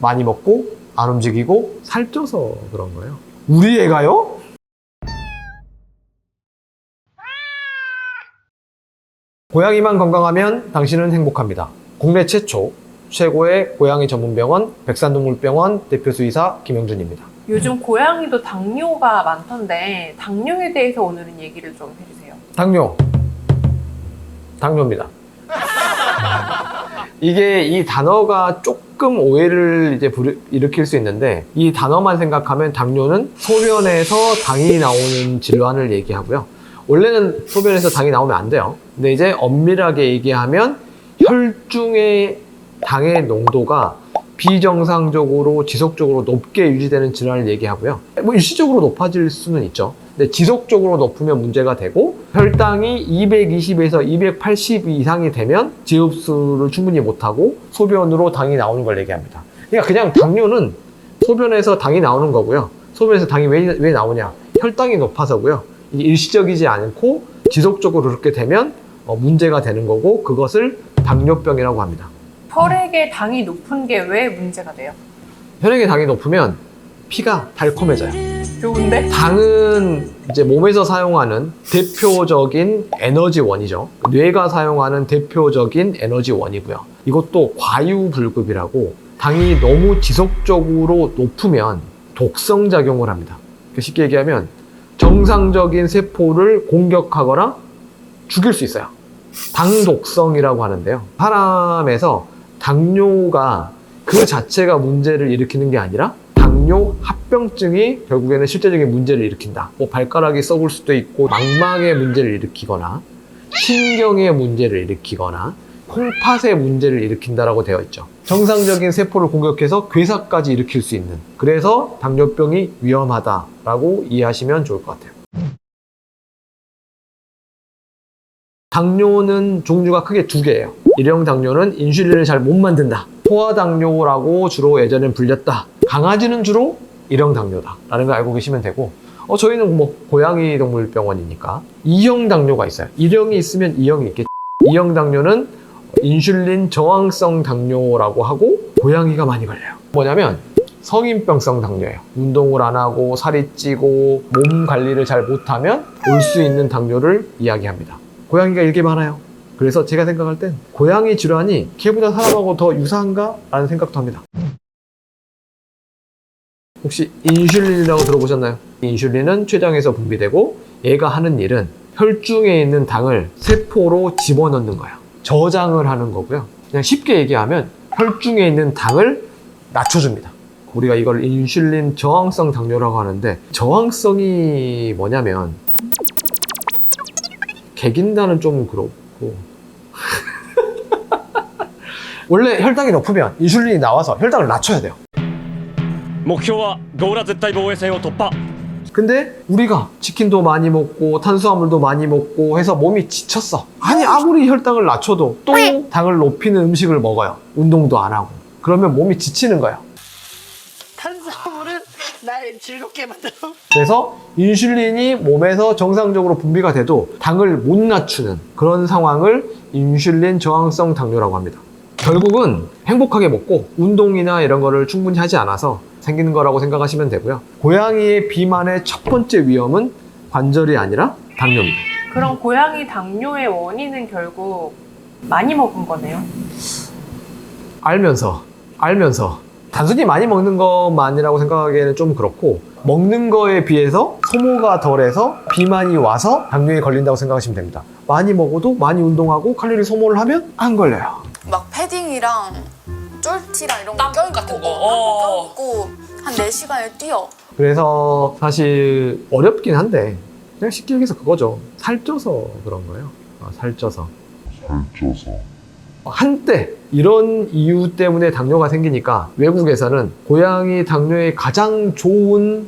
많이 먹고 안 움직이고 살쪄서 그런 거예요. 우리 애가요? 고양이만 건강하면 당신은 행복합니다. 국내 최초 최고의 고양이 전문병원 백산동물병원 대표 수의사 김영준입니다. 요즘 고양이도 당뇨가 많던데 당뇨에 대해서 오늘은 얘기를 좀 해주세요. 당뇨. 당뇨입니다. 이게 이 단어가 조금 오해를 이제 일으킬 수 있는데 이 단어만 생각하면 당뇨는 소변에서 당이 나오는 질환을 얘기하고요. 원래는 소변에서 당이 나오면 안 돼요. 근데 이제 엄밀하게 얘기하면 혈중의 당의 농도가 비정상적으로 지속적으로 높게 유지되는 질환을 얘기하고요. 뭐 일시적으로 높아질 수는 있죠. 근데 지속적으로 높으면 문제가 되고 혈당이 220에서 280 이상이 되면 지흡수를 충분히 못하고 소변으로 당이 나오는 걸 얘기합니다. 그러니까 그냥 당뇨는 소변에서 당이 나오는 거고요. 소변에서 당이 왜, 왜 나오냐? 혈당이 높아서고요. 이게 일시적이지 않고 지속적으로 그렇게 되면 어, 문제가 되는 거고 그것을 당뇨병이라고 합니다. 혈액의 당이 높은 게 왜 문제가 돼요? 혈액의 당이 높으면 피가 달콤해져요. 좋은데? 당은 이제 몸에서 사용하는 대표적인 에너지원이죠. 뇌가 사용하는 대표적인 에너지원이고요. 이것도 과유불급이라고 당이 너무 지속적으로 높으면 독성 작용을 합니다. 그러니까 쉽게 얘기하면 정상적인 세포를 공격하거나 죽일 수 있어요. 당 독성이라고 하는데요. 사람에서 당뇨가 그 자체가 문제를 일으키는 게 아니라 당뇨 합병증이 결국에는 실제적인 문제를 일으킨다. 뭐 발가락이 썩을 수도 있고 망막의 문제를 일으키거나 신경의 문제를 일으키거나 콩팥의 문제를 일으킨다라고 되어 있죠. 정상적인 세포를 공격해서 괴사까지 일으킬 수 있는. 그래서 당뇨병이 위험하다라고 이해하시면 좋을 것 같아요. 당뇨는 종류가 크게 두 개예요. 일형 당뇨는 인슐린을 잘 못 만든다. 소아 당뇨라고 주로 예전엔 불렸다. 강아지는 주로 일형 당뇨다. 라는 걸 알고 계시면 되고, 어, 저희는 뭐 고양이 동물병원이니까 이형 당뇨가 있어요. 일형이 있으면 이형이 있겠죠. 이형 당뇨는 인슐린 저항성 당뇨라고 하고 고양이가 많이 걸려요. 뭐냐면 성인병성 당뇨예요. 운동을 안 하고 살이 찌고 몸 관리를 잘 못하면 올 수 있는 당뇨를 이야기합니다. 고양이가 일게 많아요. 그래서 제가 생각할 땐 고양이 질환이 개보다 사람하고 더 유사한가? 라는 생각도 합니다. 혹시 인슐린이라고 들어보셨나요? 인슐린은 췌장에서 분비되고 얘가 하는 일은 혈중에 있는 당을 세포로 집어넣는 거예요. 저장을 하는 거고요. 그냥 쉽게 얘기하면 혈중에 있는 당을 낮춰줍니다. 우리가 이걸 인슐린 저항성 당뇨라고 하는데 저항성이 뭐냐면 개긴다는 좀 그렇고 원래 혈당이 높으면 인슐린이 나와서 혈당을 낮춰야 돼요. 目標はゴーラ絶対防衛戦を突破 근데 우리가 치킨도 많이 먹고 탄수화물도 많이 먹고 해서 몸이 지쳤어. 아니 아무리 혈당을 낮춰도 또 당을 높이는 음식을 먹어요. 운동도 안 하고. 그러면 몸이 지치는 거예요. 즐겁게 만들어. 그래서 인슐린이 몸에서 정상적으로 분비가 돼도 당을 못 낮추는 그런 상황을 인슐린 저항성 당뇨라고 합니다. 결국은 행복하게 먹고 운동이나 이런 거를 충분히 하지 않아서 생기는 거라고 생각하시면 되고요. 고양이의 비만의 첫 번째 위험은 관절이 아니라 당뇨입니다. 그럼 고양이 당뇨의 원인은 결국 많이 먹은 거네요. 알면서 알면서 단순히 많이 먹는 것만이라고 생각하기에는 좀 그렇고 먹는 거에 비해서 소모가 덜해서 비만이 와서 당뇨에 걸린다고 생각하시면 됩니다. 많이 먹어도 많이 운동하고 칼로리 소모를 하면 안 걸려요. 막 패딩이랑 쫄티랑 이런 거 땀복 껴입고 같은 거. 어, 어. 껴입고 한 4시간을 뛰어 그래서 사실 어렵긴 한데 그냥 쉽게 얘기해서 그거죠. 살쪄서 그런 거예요. 아, 살쪄서. 한때 이런 이유 때문에 당뇨가 생기니까 외국에서는 고양이 당뇨에 가장 좋은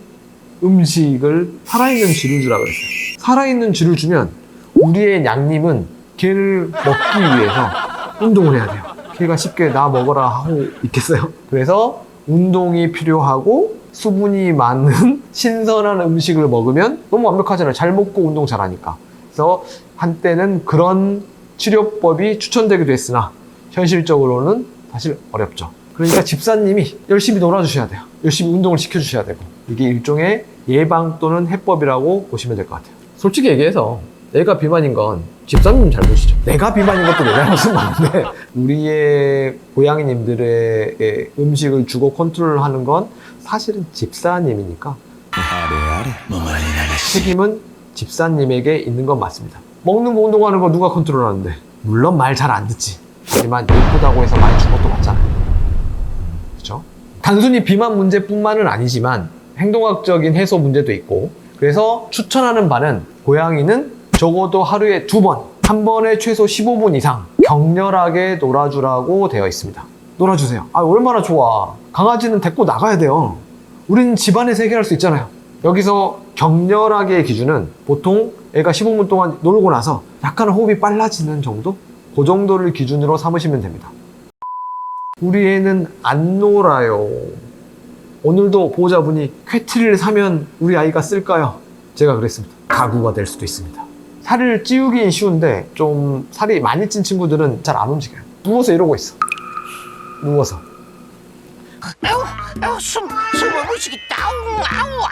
음식을 살아있는 쥐를 주라 그랬어요. 살아있는 쥐를 주면 우리의 양님은 걔를 먹기 위해서 운동을 해야 돼요. 걔가 쉽게 나 먹어라 하고 있겠어요. 그래서 운동이 필요하고 수분이 많은 신선한 음식을 먹으면 너무 완벽하잖아요. 잘 먹고 운동 잘하니까. 그래서 한때는 그런 치료법이 추천되기도 했으나 현실적으로는 사실 어렵죠. 그러니까 집사님이 열심히 놀아주셔야 돼요. 열심히 운동을 시켜주셔야 되고 이게 일종의 예방 또는 해법이라고 보시면 될 것 같아요. 솔직히 얘기해서 내가 비만인 건 집사님 잘못이죠. 내가 비만인 것도 내 잘못은 맞는데 우리의 고양이님들의 음식을 주고 컨트롤하는 건 사실은 집사님이니까 책임은 집사님에게 있는 건 맞습니다. 먹는 거 운동하는 거 누가 컨트롤하는데 물론 말 잘 안 듣지. 하지만 예쁘다고 해서 많이 준 것도 맞잖아요. 그렇죠? 단순히 비만 문제뿐만은 아니지만 행동학적인 해소 문제도 있고 그래서 추천하는 바는 고양이는 적어도 하루에 두 번, 한 번에 최소 15분 이상 격렬하게 놀아주라고 되어 있습니다. 놀아주세요. 아, 얼마나 좋아. 강아지는 데리고 나가야 돼요. 우리는 집안에서 해결할 수 있잖아요. 여기서 격렬하게의 기준은 보통 애가 15분 동안 놀고 나서 약간 호흡이 빨라지는 정도? 그 정도를 기준으로 삼으시면 됩니다. 우리 애는 안 놀아요. 오늘도 보호자분이 쾌트리를 사면 우리 아이가 쓸까요? 제가 그랬습니다. 가구가 될 수도 있습니다. 살을 찌우긴 쉬운데 좀 살이 많이 찐 친구들은 잘 안 움직여요. 누워서 이러고 있어. 누워서. 아우 숨 숨을 못 쉬겠다 아우 아우 아우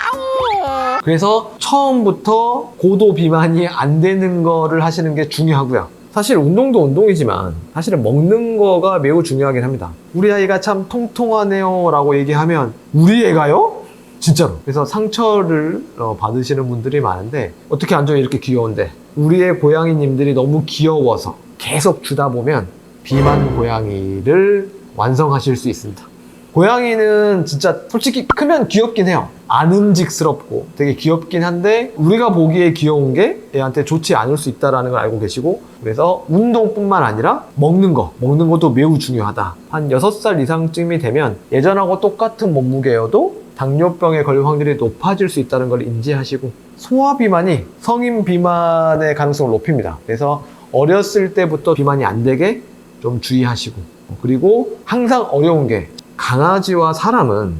그래서 처음부터 고도 비만이 안 되는 거를 하시는 게 중요하고요. 사실 운동도 운동이지만 사실은 먹는 거가 매우 중요하긴 합니다. 우리 아이가 참 통통하네요 라고 얘기하면 우리 애가요? 진짜로. 그래서 상처를 어, 받으시는 분들이 많은데 어떻게 안정이 이렇게 귀여운데 우리의 고양이님들이 너무 귀여워서 계속 주다 보면 비만 고양이를 완성하실 수 있습니다. 고양이는 진짜 솔직히 크면 귀엽긴 해요. 안음직스럽고 되게 귀엽긴 한데 우리가 보기에 귀여운 게 얘한테 좋지 않을 수 있다는 걸 알고 계시고 그래서 운동뿐만 아니라 먹는 거, 먹는 것도 매우 중요하다. 한 6살 이상쯤이 되면 예전하고 똑같은 몸무게여도 당뇨병에 걸릴 확률이 높아질 수 있다는 걸 인지하시고 소아 비만이 성인 비만의 가능성을 높입니다. 그래서 어렸을 때부터 비만이 안 되게 좀 주의하시고 그리고 항상 어려운 게 강아지와 사람은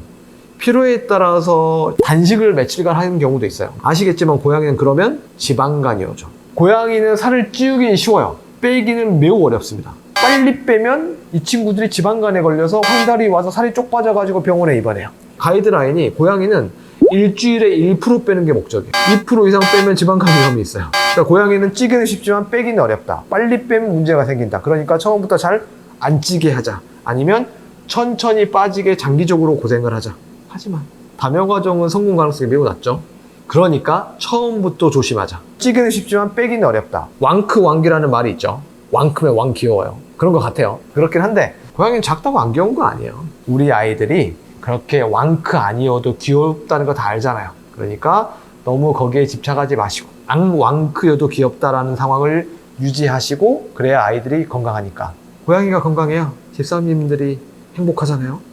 필요에 따라서 단식을 며칠간 하는 경우도 있어요. 아시겠지만 고양이는 그러면 지방간이오죠. 고양이는 살을 찌우기 쉬워요. 빼기는 매우 어렵습니다. 빨리 빼면 이 친구들이 지방간에 걸려서 황달이 와서 살이 쪽 빠져가지고 병원에 입원해요. 가이드라인이 고양이는 일주일에 1% 빼는 게 목적이에요. 2% 이상 빼면 지방간 위험이 있어요. 그러니까 고양이는 찌기는 쉽지만 빼기는 어렵다. 빨리 빼면 문제가 생긴다. 그러니까 처음부터 잘 안 찌게 하자. 아니면 천천히 빠지게 장기적으로 고생을 하자. 하지만 담요 과정은 성공 가능성이 매우 낮죠. 그러니까 처음부터 조심하자. 찌기는 쉽지만 빼기는 어렵다. 왕크 왕기라는 말이 있죠. 왕크면 왕 귀여워요. 그런 것 같아요. 그렇긴 한데 고양이는 작다고 안 귀여운 거 아니에요. 우리 아이들이 그렇게 왕크 아니어도 귀엽다는 거 다 알잖아요. 그러니까 너무 거기에 집착하지 마시고 앙 왕크여도 귀엽다라는 상황을 유지하시고 그래야 아이들이 건강하니까 고양이가 건강해야 집사님들이 행복하잖아요.